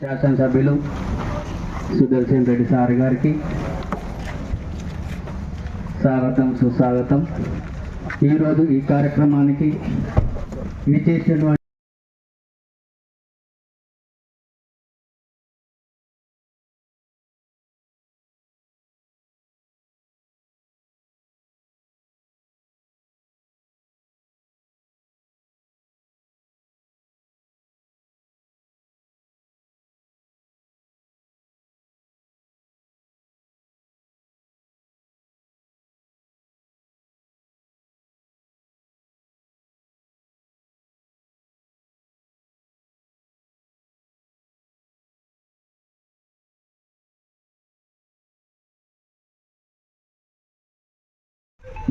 శాసనసభ్యులు సుదర్శన్ రెడ్డి సార్ గారికి స్వాగతం సుస్వాగతం. ఈరోజు ఈ కార్యక్రమానికి విచేసినటువంటి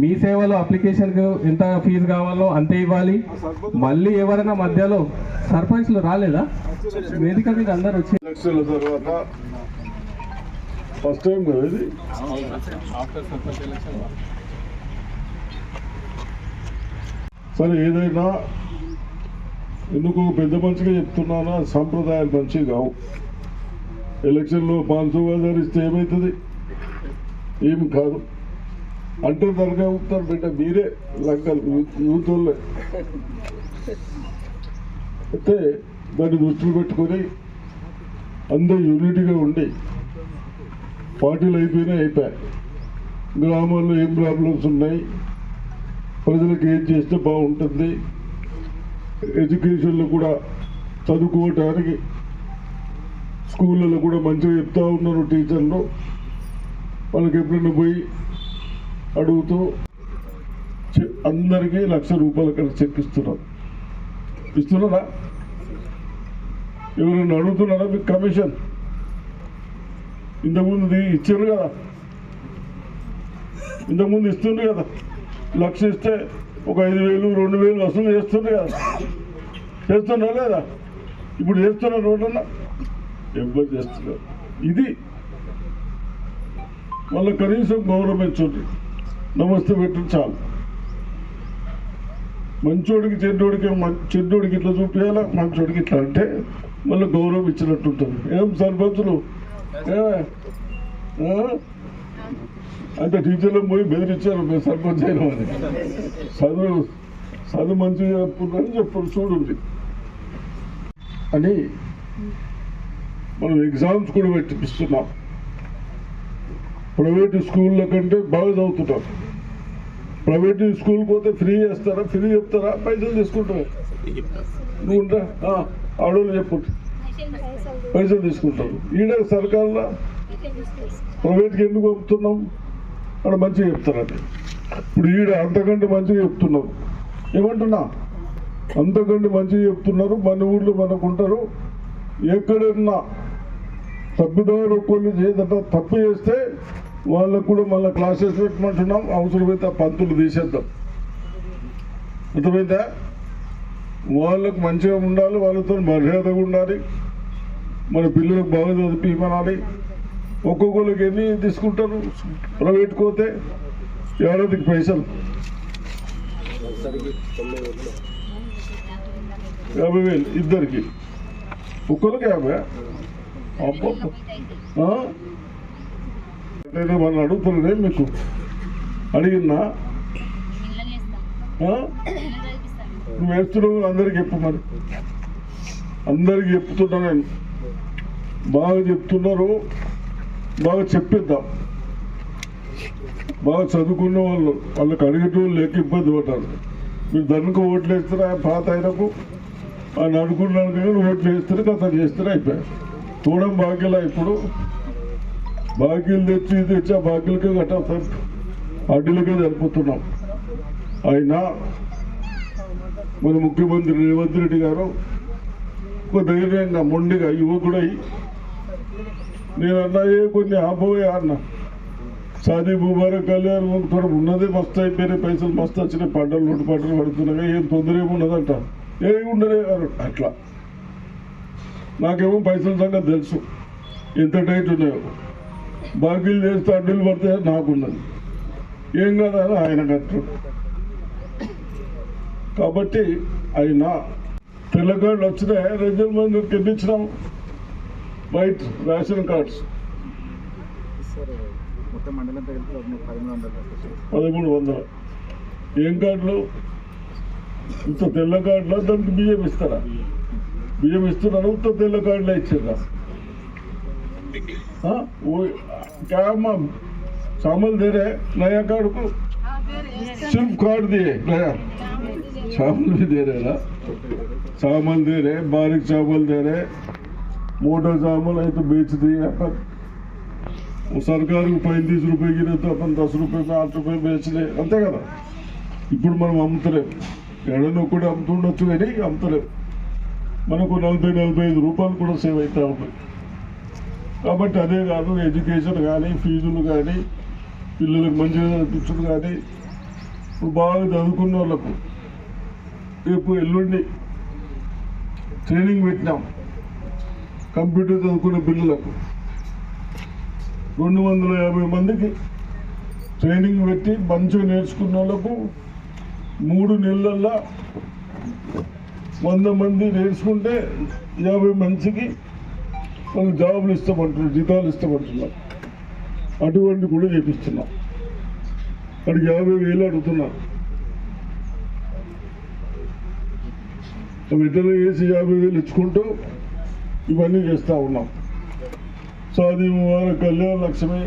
మీ సేవలో అప్లికేషన్కు ఎంత ఫీజు కావాలో అంతే ఇవ్వాలి. మళ్ళీ ఎవరైనా మధ్యలో సర్పంచ్లు రాలేదా? వేదిక మీద అందరు వచ్చి ఎలక్షన్ల తర్వాత ఫస్ట్ టైం కదా ఇది? సరే ఏదైనా ఎందుకు పెద్ద మంచిగా చెప్తున్నానా? సాంప్రదాయాలు మంచివి కావు. ఎలక్షన్లో పాంచు గారు ఇస్తే ఏమవుతుంది ఏమి కాదు. అంటే దరగా ఉంటారు బిడ్డ మీరే లంకలు యూత్ అయితే దాన్ని దృష్టిలో పెట్టుకొని అందరూ యూనిట్గా ఉండి పార్టీలు అయిపోయినా అయిపోయాయి గ్రామాల్లో ఏం ప్రాబ్లమ్స్ ఉన్నాయి? ప్రజలకు ఏం చేస్తే బాగుంటుంది? ఎడ్యుకేషన్లో కూడా చదువుకోవటానికి స్కూళ్ళలో కూడా మంచిగా చెప్తా ఉన్నారు టీచర్లు. వాళ్ళకి ఎప్పుడైనా పోయి అడుగుతూ చె- అందరికీ లక్ష రూపాయలు అక్కడ చెక్ ఇస్తున్నారు. ఇస్తున్నారా? ఎవరైనా అడుగుతున్నారా మీకు కమిషన్? ఇంతకుముందు ఇది ఇచ్చారు కదా. ఇంతకుముందు ఇస్తుండ్రు కదా. లక్ష ఇస్తే ఒక ఐదు వేలు రెండు వేలు వసూలు చేస్తుండ్రు కదా. చేస్తున్నా లేదా? ఇప్పుడు చేస్తున్నారు రోడ్డన్నా ఎవరు చేస్తున్నారు? ఇది వాళ్ళ కనీసం గౌరవించండి నమస్తే పెట్టు చాలు. మంచోడికి చెడ్డోడికి చెడ్డోడికి ఇట్లా చూపించాలా? మంచోడికి ఇట్లా అంటే మళ్ళీ గౌరవం ఇచ్చినట్టు ఉంటుంది ఏం? సర్పంచులు అంటే టీచర్లు పోయి బెదిరించారు మేము సర్పంచ్ అయినామని చదువు చదువు మంచిగా చెప్పుకుందని చెప్పు చూడండి. అని మనం ఎగ్జామ్స్ కూడా పెట్టిస్తున్నాం ప్రైవేట్ స్కూళ్ళ కంటే బాగా చదువుతుంటారు ప్రైవేట్ స్కూల్ పోతే ఫ్రీ చేస్తారా? ఫ్రీ చెప్తారా? పైసలు తీసుకుంటాం నువ్వు ఉంటా ఆడోళ్ళు చెప్పు. పైసలు తీసుకుంటారు. ఈడ సర్కార్లో? ప్రైవేట్కి ఎందుకు పంపుతున్నాం? అక్కడ మంచిగా చెప్తారని ఇప్పుడు ఈడ అంతకంటే మంచిగా చెప్తున్నారు. ఏమంటున్నా? అంతకంటే మంచిగా చెప్తున్నారు. మన ఊళ్ళో మనకు ఉంటారు ఎక్కడన్నా తప్పిదారు ఒక్కళ్ళు చేయదట తప్పు చేస్తే వాళ్ళకు కూడా మళ్ళీ క్లాసెస్ పెట్టమంటున్నాం. అవసరమైతే ఆ పంతులు తీసేద్దాం. అర్థమైందా? వాళ్ళకు మంచిగా ఉండాలి వాళ్ళతో మర్యాదగా ఉండాలి. మన పిల్లలకు బాగా చదివిమనాలి ఒక్కొక్కరికి ఎన్ని తీసుకుంటారు? ప్రైవేట్ పోతే ఏడాదికి పైసలు. యాభై వేలు ఇద్దరికి. ఒక్కరికి యాభై? అబ్బా నేను మనం అడుగుతున్నానే మీకు. అడిగినా నువ్వు వేస్తున్నావు అందరికి చెప్పు మరి. అందరికి చెప్తున్నా నేను. బాగా చెప్తున్నారు బాగా చెప్పిద్దాం. బాగా చదువుకున్న వాళ్ళు వాళ్ళకి అడిగేటోళ్ళు లేక ఇబ్బంది పడ్డారు. మీరు దానికి ఓట్లు వేస్తారా పాత ఆయనకు? ఆయన అడుగున్నాను కానీ ఓట్లు వేస్తారు కథ చేస్తారా అయిపోయాయి. చూడడం భాగ్యలా ఇప్పుడు. బాకీలు తెచ్చి ఇది తెచ్చి ఆ కట్టాం అడ్డులకే జరుపుతున్నాం అయినా మన ముఖ్యమంత్రి రేవంత్ రెడ్డి గారు ఒక ధైర్యంగా మొండిగా యువకుడై నేను అన్నాయే కొన్ని ఆపోయా అన్న షాదీ ముబారక్ కళ్యాణ్ కూడా ఉన్నదే మస్తు అయిపోయినాయి పైసలు మస్తు వచ్చినాయి పంటలు రెండు పంటలు పడుతున్నాయి ఏం తొందర ఏమున్నదంట ఏమి ఉండలే అట్లా. నాకేమో పైసల సంగతి తెలుసు. ఎంత టైట్ ఉన్నాయో. బాకీలు చేస్తే అడ్డులు పడతాయని నాకున్నది. ఏం కదా ఆయన కట్టు. కాబట్టి అయినా తెలంగాణ వచ్చినాయి రెండు ఎన్ని ఇచ్చినాం వైట్ రేషన్ కార్డ్స్. పదమూడు వందలు. ఏం కార్డులు? ఇంత తెల్ల కార్డులో? దానికి బియ్యం ఇస్తారా? బియ్యం ఇస్తున్నాను ఇంత తెల్ల కార్డులో ఇచ్చారా? क्या हम शामिल दे रहे हैं नया कार्ड को सिर्फ कार्ड दिए नया चावल भी दे रहे ना चावल दे रहे बारीक चावल दे रहे मोटा चावल है तो बेच दिए अपन वो सरकार को पैंतीस रुपए की रहता अपन दस रुपए में आठ रुपए बेच ले అంతే కదా ఇప్పుడు మనం అమ్ముతలేం ఎడనో కూడా అమ్ముతుండొచ్చు కానీ అమ్ముతలేం మనకు నలభై నలభై ఐదు రూపాయలు కూడా సేవ్ అవుతా ఉంటాయి కాబట్టి అదే కాదు ఎడ్యుకేషన్ కానీ ఫీజులు కానీ పిల్లలకు మంచిగా చదివించడం కానీ ఇప్పుడు బాగా చదువుకున్న వాళ్ళకు రేపు ఎల్లుండి ట్రైనింగ్ పెట్టినాం. కంప్యూటర్ చదువుకునే పిల్లలకు రెండు వందల యాభై మందికి ట్రైనింగ్ పెట్టి మంచిగా నేర్చుకున్న వాళ్ళకు మూడు నెలల్లో వంద మంది నేర్చుకుంటే యాభై మందికి వాళ్ళకి జాబులు ఇస్తామంటున్నారు జీతాలు ఇస్తామంటున్నారు. అటువంటి కూడా చేపిస్తున్నాం. వాడికి యాభై వేలు అడుగుతున్నారు విడుదల వేసి యాభై వేలు ఇచ్చుకుంటూ ఇవన్నీ చేస్తూ ఉన్నాం. సో అది వారి కళ్యాణ లక్ష్మి